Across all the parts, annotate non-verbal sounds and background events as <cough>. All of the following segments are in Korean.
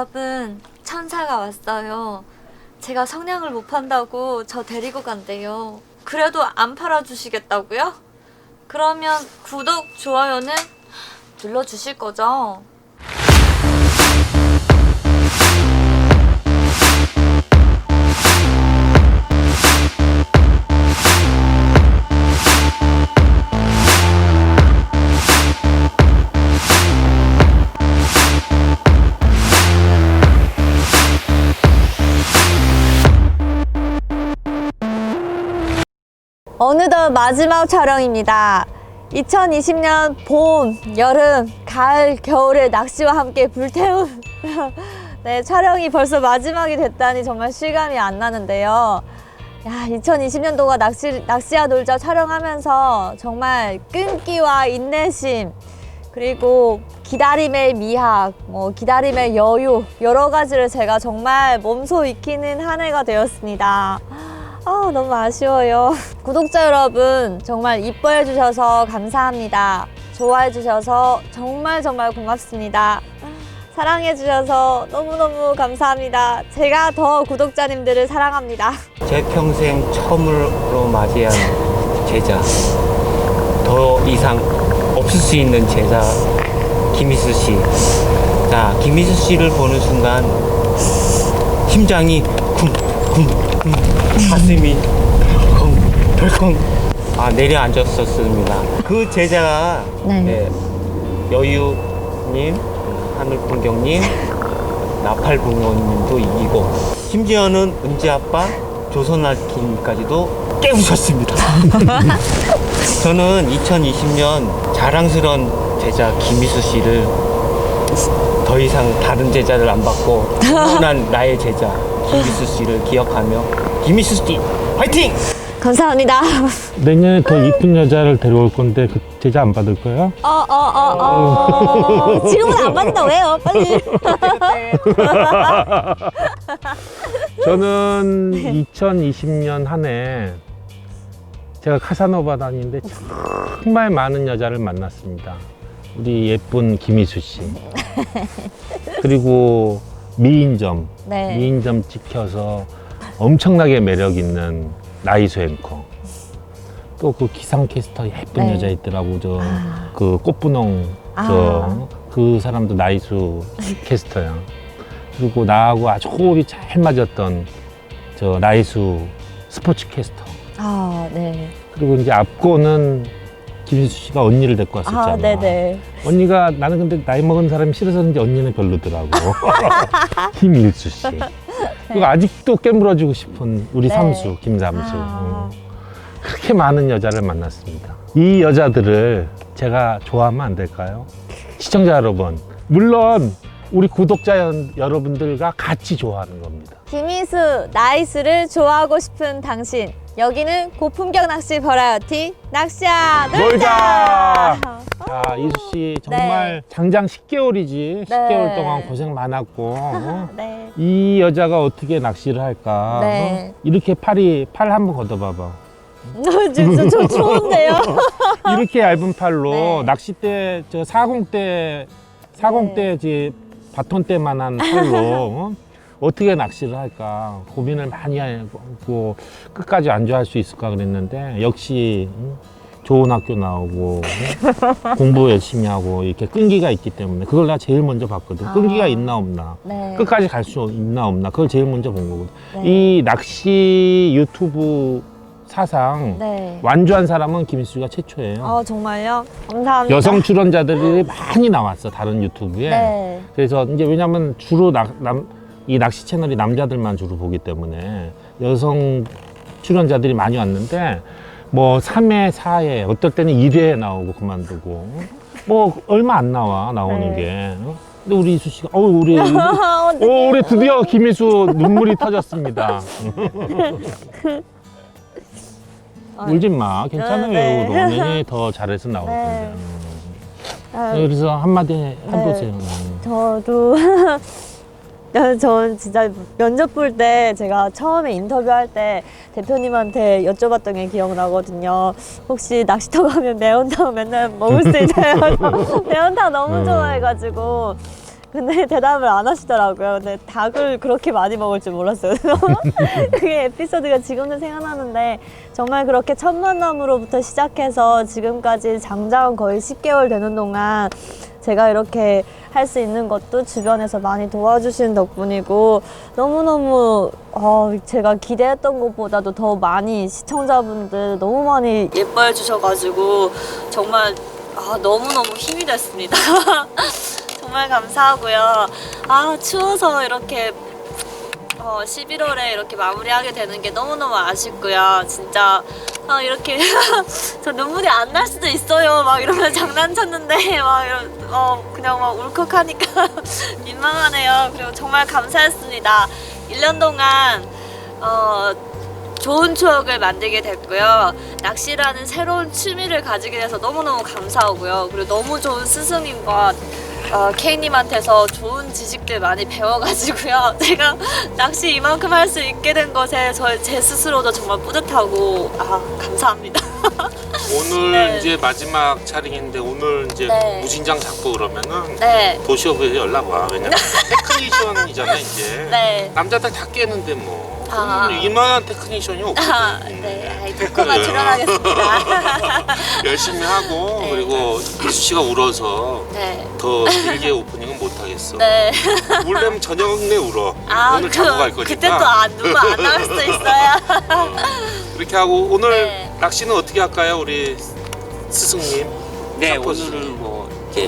여러분, 천사가 왔어요. 제가 성냥을 못 판다고 저 데리고 간대요. 그래도 안 팔아주시겠다고요? 그러면 구독, 좋아요는 <gasps> 눌러주실 거죠? 어느덧 마지막 촬영입니다. 2020년 봄, 여름, 가을, 겨울의 낚시와 함께 불태운 <laughs> 네, 촬영이 벌써 마지막이 됐다니 정말 실감이 안 나는데요. 야, 2020년도가 낚시, 낚시야 놀자 촬영하면서 정말 끈기와 인내심, 그리고 기다림의 미학, 뭐 기다림의 여유, 여러 가지를 제가 정말 몸소 익히는 한 해가 되었습니다. 아, 너무 아쉬워요. <laughs> 구독자 여러분, 정말 이뻐해 주셔서 감사합니다. 좋아해 주셔서 정말 정말 고맙습니다. 사랑해 주셔서 너무너무 감사합니다. 제가 더 구독자님들을 사랑합니다. 제 평생 처음으로 맞이한 제자 더 이상 없을 수 있는 제자 김희수 씨. 자 김희수 씨를 보는 순간 심장이 쿵쿵쿵 가슴이 쿵 덜컹 아 내려앉았었습니다. 그 제자가 네. 네, 여유님, 하늘풍경님, 나팔붕어님도 이기고 심지어는 은지 아빠, 조선알킴까지도 깨우셨습니다. <laughs> 저는 2020년 자랑스러운 제자 김희수 씨를 더 이상 다른 제자를 안 받고 <laughs> 영원한 나의 제자 김희수 씨를 기억하며 김희수 씨 화이팅! 감사합니다. 내년에 더 이쁜 여자를 데려올 건데 그 제자 안 받을 거야? 어, 어, 어, 어. 지금은 안 받는다. 왜요? 빨리. <laughs> 저는 2020년 한 해 제가 카사노바 다니는데 정말 많은 여자를 만났습니다. 우리 예쁜 김희수 씨. 그리고 미인점, 네. 미인점 찍혀서 엄청나게 매력 있는 나이수 앵커. 또 그 기상캐스터 예쁜 네. 여자 있더라고 저 아. 그 꽃분홍 아. 저그 사람도 나이수 <laughs> 캐스터야. 그리고 나하고 아주 호흡이 잘 맞았던 저 나이수 스포츠 캐스터. 아, 네. 그리고 이제 앞고는 김희수 씨가 언니를 데리고 왔었잖아. 아, 네네. 언니가 나는 근데 나이 먹은 사람이 싫어서 그런지 언니는 별로더라고. <laughs> 김일수 씨. 그리고 아직도 깨물어주고 싶은 우리 네. 삼수, 김삼수. 아. 음. 그렇게 많은 여자를 만났습니다. 이 여자들을 제가 좋아하면 안 될까요? 시청자 여러분, 물론 우리 구독자 여- 여러분들과 같이 좋아하는 겁니다. 김희수 나이스를 좋아하고 싶은 당신 여기는 고품격 낚시 버라이어티 낚시야 놀자 놀자! 자, 이수 씨 정말 네. 장장 10개월이지. 10개월 네. 동안 고생 많았고. 어? <laughs> 네. 이 여자가 어떻게 낚시를 할까? 네. 어? 이렇게 팔이 팔 한번 걷어봐봐. <laughs> 진짜 저 좋은데요 <laughs> 이렇게 얇은 팔로 네. 낚싯대 저 사공대 사공대 지 바톤대만한 팔로 어? 어떻게 낚시를 할까 고민을 많이 하고 끝까지 안주할 수 있을까 그랬는데 역시 음, 좋은 학교 나오고 음, 공부 열심히 하고 이렇게 끈기가 있기 때문에 그걸 내가 제일 먼저 봤거든 아. 끈기가 있나 없나 네. 끝까지 갈 수 있나 없나 그걸 제일 먼저 본 거거든 네. 이 낚시 유튜브 사상 네. 완주한 사람은 김희수가 최초예요. 어 정말요 감사합니다 여성 출연자들이 많이 나왔어 다른 유튜브에. 네. 그래서 이제 왜냐면 주로 나- 남, 이 낚시 채널이 남자들만 주로 보기 때문에 여성 출연자들이 많이 왔는데 뭐 3회, 4회, 어떨 때는 1회에 나오고 그만두고 뭐 얼마 안 나와 나오는 네. 게. 어? 근데 우리 이수 씨가 어 우리. <laughs> 오, 우리 드디어 김희수 눈물이 터졌습니다. <laughs> 울지 마. 괜찮아요. 네. 네. 내년에 더 잘해서 <laughs> 나올 네. 텐데. 아, 음. 그래서 한마디 해보세요. 저도 저- 전 진짜 면접 볼 때 제가 처음에 인터뷰할 때 대표님한테 여쭤봤던 게 기억나거든요. 혹시 낚시터 가면 매운탕 맨날 먹을 수 있나요? <laughs> 매운탕 너무 음. 좋아해가지고 근데 대답을 안 하시더라고요. 근데 닭을 그렇게 많이 먹을 줄 몰랐어요. <laughs> 그게 에피소드가 지금도 생각나는데 정말 그렇게 첫 만남으로부터 시작해서 지금까지 장장 거의 10개월 되는 동안 제가 이렇게 할 수 있는 것도 주변에서 많이 도와주시는 덕분이고 너무너무 어, 제가 기대했던 것보다도 더 많이 시청자분들 너무 많이 예뻐해 주셔가지고 정말 아, 너무너무 힘이 됐습니다. <laughs> 정말 감사하고요. 아, 추워서 이렇게 어, 11월에 이렇게 마무리하게 되는 게 너무너무 아쉽고요. 진짜 아, 이렇게 <laughs> 저 눈물이 안 날 수도 있어요. 막 이러면 장난쳤는데 <laughs> 막 이런 어, 그냥 막 울컥하니까 <laughs> 민망하네요. 그리고 정말 감사했습니다. 1년 동안 어, 좋은 추억을 만들게 됐고요. 낚시라는 새로운 취미를 가지게 돼서 너무너무 감사하고요. 그리고 너무 좋은 스승님과 어, 케이님한테서 좋은 지식들 많이 배워가지고요. <laughs> 제가 낚시 이만큼 할 수 있게 된 것에 저, 제 스스로도 정말 뿌듯하고 아, 감사합니다. <laughs> 오늘 네. 이제 마지막 촬영인데 오늘 이제 네. 무진장 잡고 그러면은 네. 도시업에 연락 와. 왜냐면 <laughs> 테크니션이잖아 이제. 네. 남자들 다 깨는데 뭐. 아. 음, 이만한 테크니션이 없거든. 아, 네. 아이, 듣고만 출연하겠습니다. <laughs> 열심히 하고 네. 그리고 이수 씨가 울어서 네. 더 길게 오프닝은 못 하겠어. 네. 울려면 저녁 내 울어. 아, 오늘 자고 갈 거니까. 그때 또 안, 누가 안 나올 수도 있어요. 어, 그렇게 하고 오늘 네. 낚시는 어떻게 할까요, 우리 스승님? 네, 첫 코스. 오늘은 뭐 이제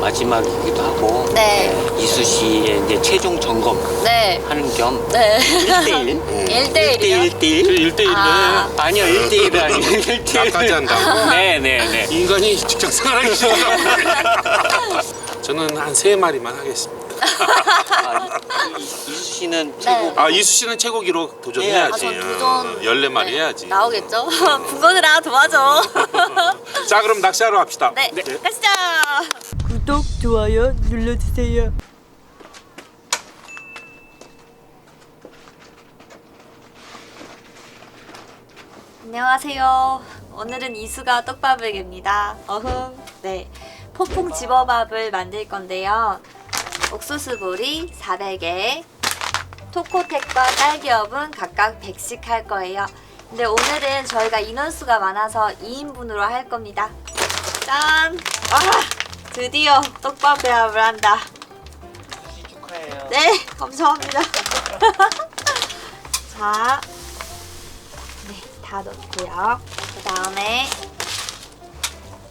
마지막이기도 하고 네. 이수 씨의 이제 최종 점검 네. 하는 겸 네. 1대1 1대1 이요? 1대1 1대1네. 아. 아니요 1대1은 아니고 1대1 나까지 한다고? 네네네 <laughs> 인간이 직장 생활하기 싫어. <laughs> 저는 한 세 마리만 하겠습니다. 아, 이- 이수 씨는 최고 아 이수 씨는 최고 기록 도전해야지. 네. 아, 전 도전- 열네 마리 네. 해야지. 나오겠죠? <laughs> 분거들아 도와줘. 자 그럼 낚시하러 갑시다. 네, 가시죠. 구독, 좋아요 눌러주세요. 안녕하세요. 오늘은 이수가 떡밥을입니다. 어흥. 네. 폭풍 집어밥을 만들 건데요. 옥수수보리 400개, 토코텍과 딸기업은 각각 100씩 할 거예요. 근데 오늘은 저희가 인원수가 많아서 2인분으로 할 겁니다. 짠! 아! 드디어 떡밥 배합을 한다. 축하해요 네, 감사합니다. <laughs> 자, 네, 다 넣고요. 그 다음에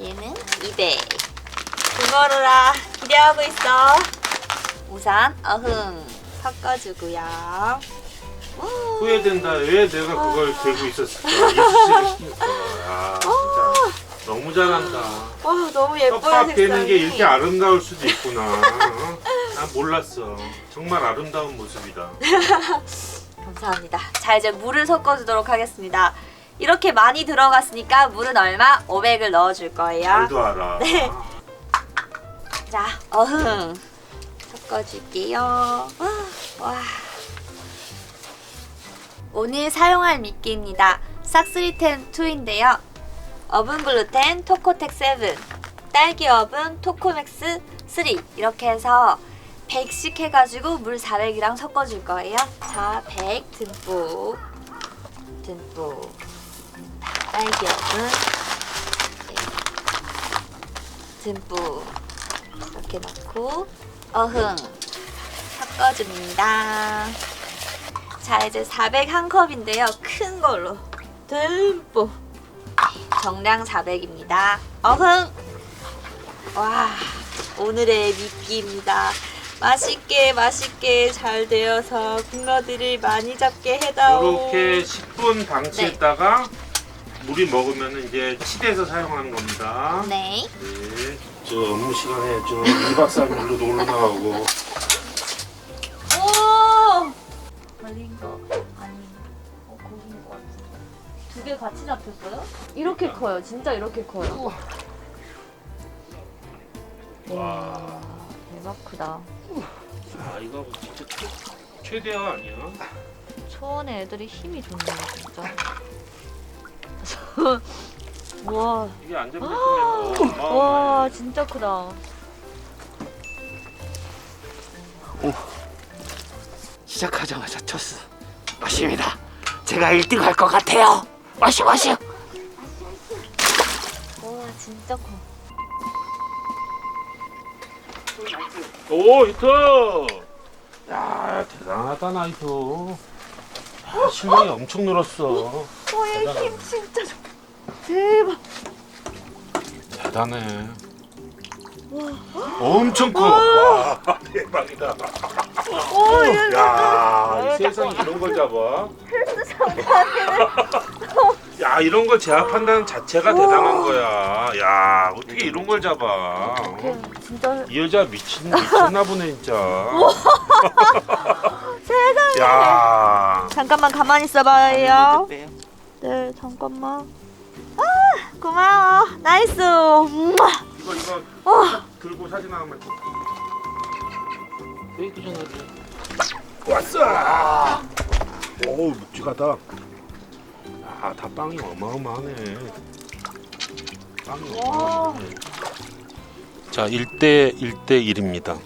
얘는 200. 그거로라 기대하고 있어. 우선 어흥 섞어주고요. 우. 후회된다. 왜 내가 그걸 들고 있었을까? 이수. <laughs> 아 진짜 너무 잘한다. 와 너무 예뻐요 떡밥 되는 색상이. 게 이렇게 아름다울 수도 있구나. 어? 난 몰랐어. 정말 아름다운 모습이다. <laughs> 감사합니다. 자 이제 물을 섞어주도록 하겠습니다. 이렇게 많이 들어갔으니까 물은 얼마? 500을 넣어줄 거예요. 잘도 알아. <laughs> 네. 자, 어흥. 섞어줄게요. 와. 오늘 사용할 미끼입니다. 싹스리텐 2인데요. 어분 글루텐 토코텍 7, 딸기 어분 토코맥스 3 이렇게 해서 100씩 해가지고 물 400이랑 섞어줄 거예요. 자, 100 듬뿍 듬뿍. 딸기 어분 듬뿍. 이렇게 넣고 어흥. 섞어줍니다. 자 이제 400 한 컵인데요. 큰 걸로. 듬뿍 정량 400입니다. 어흥 와 오늘의 미끼입니다. 맛있게 맛있게 잘 되어서 붕어들을 많이 잡게 해다오. 이렇게 10분 방치했다가 물이 먹으면 이제 치대서 사용하는 겁니다. 네. 네. 저 업무 시간에 저 2박 3일로 놀러 나가고 <laughs> 오! 걸린 거 아니 두 개 같이 잡혔어요? 이렇게 커요 진짜 이렇게 커요 와 대박 크다 아 이거 진짜 최, 최대야 아니야? 초원에 애들이 힘이 좋네요 진짜 <laughs> 와, 이게 안 어, 와 진짜 크다 시작하자마자 쳤어. 마십니다. 제가 1등 할 것 같아요. 마시 마시. 와 진짜 커. 오 히트! 야 대단하다 나 히트. 야, 실력이 엄청 늘었어. 와얘힘 진짜 좋. 대박. 대단해. 엄청 커. 와 대박이다. 오 얘. 야, 이 세상에 이런 걸 잡아. 야, 이런 걸 제압한다는 자체가 대단한 거야. 야, 어떻게 이런 걸 잡아? 어? 진짜 이 여자 미친 미쳤나 보네 진짜. <laughs> 세상에. 야, 잠깐만 가만히 있어봐요. 네 잠깐만. 아 고마워. 나이스. 음아. 이거 이거 들고 사진 하나만 찍. 페이크 전화기. 왔어. 오, 묵직하다. 야, 다 빵이 어마어마하네. 빵이 어마어마하네. 자, 1대 1대 1입니다.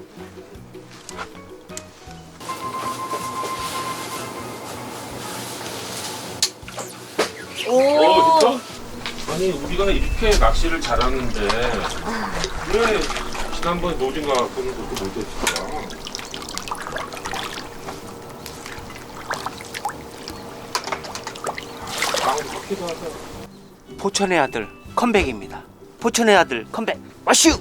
오, 진짜? 아니 우리가 이렇게 낚시를 잘하는데 왜 지난번에 노진가 보는 것도 못했을까? 빵 좋 기도 하다. 포천의 아들 컴백입니다. 포천의 아들 컴백. 마슈.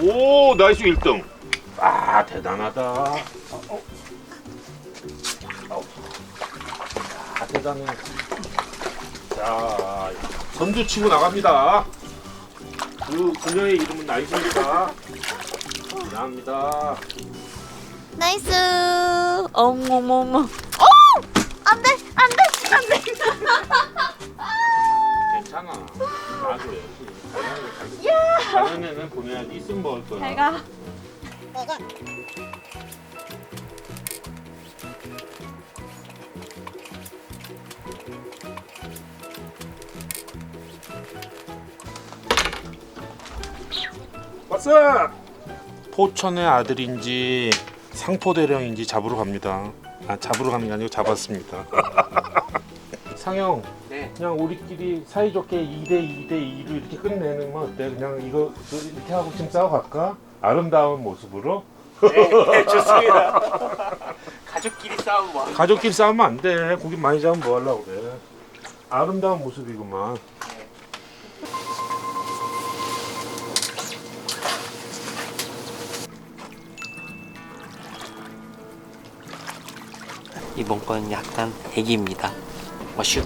오 나이스 1등. 아 대단하다. 어, 어. 어. 아 대단해. 자 선두 치고 나갑니다. 그 그녀의 이름은 나이스입니다. 감사합니다. 나이스. 어머머머. 어! 안돼 안 돼 안 돼. 괜찮아. 놔줘야지. 다른 다른 애는 보내야지 있으면 먹을 거야. 잘가. 왔어! 포천의 아들인지 상포대령인지 잡으러 갑니다. 아 잡으러 가는 게 아니고 잡았습니다. <laughs> 상영, 네. 그냥 우리끼리 사이좋게 2대 2대 2로 이렇게 끝내는 건 어때? 그냥 이거 이렇게 하고 지금 싸워 갈까? 아름다운 모습으로? 네, 좋습니다. <laughs> 가족끼리 싸움 뭐. 가족끼리 싸우면 안 돼. 고기 많이 잡으면 뭐 하려고 그래. 아름다운 모습이구만. 이번 건 약간 애기입니다. 마슈.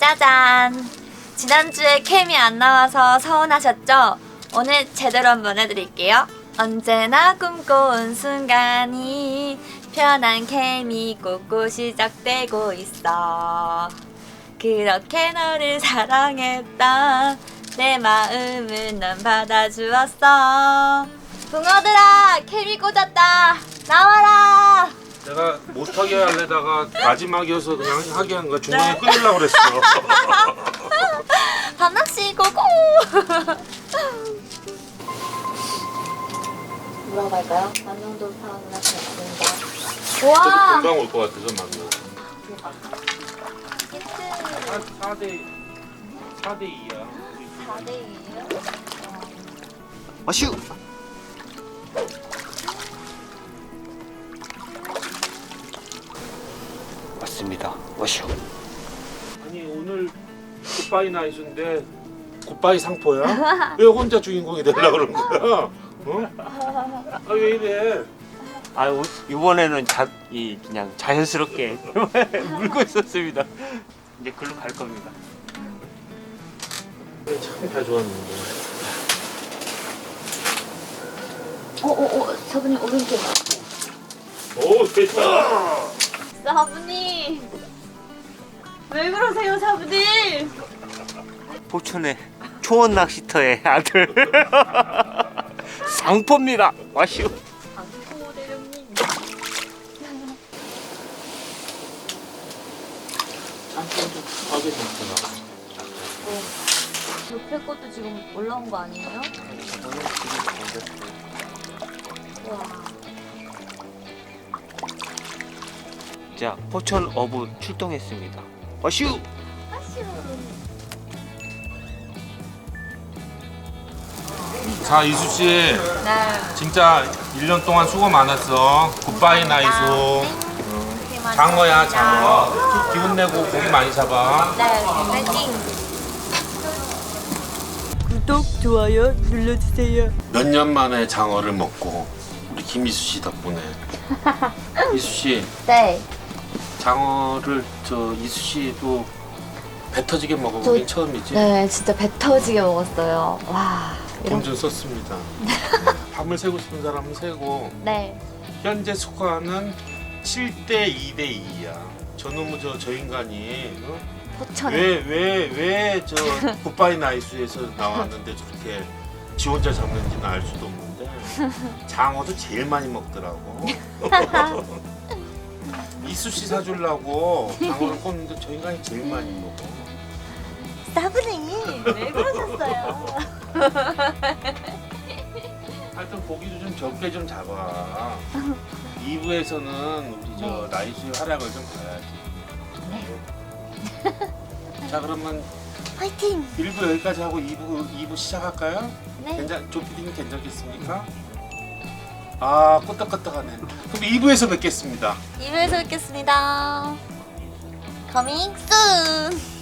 짜잔. 지난주에 캠이 안 나와서 서운하셨죠? 오늘 제대로 한번 해드릴게요. 언제나 꿈꿔온 순간이 편한 캠이 꽂고 시작되고 있어. 그렇게 너를 사랑했던 내 마음을 넌 받아주었어. 붕어들아, 캠이 꽂았다. 나와라. 내가 못하게 하려다가 마지막이어서 그냥 하게 한 거야. 중간에 끊으려고 그랬어. <laughs> 밤낚시 고고! 안녕도 사원이나 잘습니다 저도 와! 금방 올 것 같아서. 히트 4대 4대 2야. 4대2에요? 마슈. 맞습니다. 마슈. 아니 오늘 굿바이 나이스인데 굿바이 상포야? <laughs> 왜 혼자 주인공이 되려고 그러는 거야? 어? 아왜 이래? 아 오- 이번에는 자, 이 그냥 자연스럽게 <laughs> 물고 있었습니다. 이제 글로 갈 겁니다. 참다 좋았는데. 어, 어, 어, 사부님 오른쪽. 오 됐다. 사부님! 왜 그러세요, 사부님? 포천의 초원 낚시터의 아들 <laughs> 상포입니다. 마슈. 강포 대령님. 옆에 것도 지금 올라온 거 아니에요? 와. 자, 포천 어부 출동했습니다. 어슈! 자 이수 씨 네. 진짜 1년 동안 수고 많았어. 굿바이 나이수. 장어야 장어. 기운 내고 고기 많이 잡아. 네, 파이팅! 구독, 좋아요 눌러주세요. 몇 년 만에 장어를 먹고 우리 김이수 씨 덕분에 <laughs> 이수 씨 네. 장어를 저 이수 씨도 배 터지게 먹어보긴 저- 처음이지. 네, 진짜 배 터지게 먹었어요. 와. 돈좀 썼습니다. <laughs> 밤을 새고 싶은 사람은 새고 네. 현재 스코어는 7대 2대 2야. 저놈의 저, 저 인간이 어? 포천에. 왜 왜 왜 저 <laughs> 굿바이 나이스에서 나왔는데 저렇게 지 혼자 잡는지는 알 수도 없는데 <laughs> 장어도 제일 많이 먹더라고. 이수 씨 사주려고 장어를 꽂는데 저 인간이 제일 많이 먹어. 사부님, 왜 그러셨어요? 하여튼 고기도 좀 적게 좀 잡아. 2부에서는 우리 저 나이수의 활약을 좀 봐야지. 자 그러면 화이팅! 1부 여기까지 하고 2부 2부 시작할까요? 네. 괜찮 조피디님 괜찮겠습니까? 아 끄떡끄떡하네. 그럼 2부에서 뵙겠습니다. 2부에서 뵙겠습니다. Coming soon!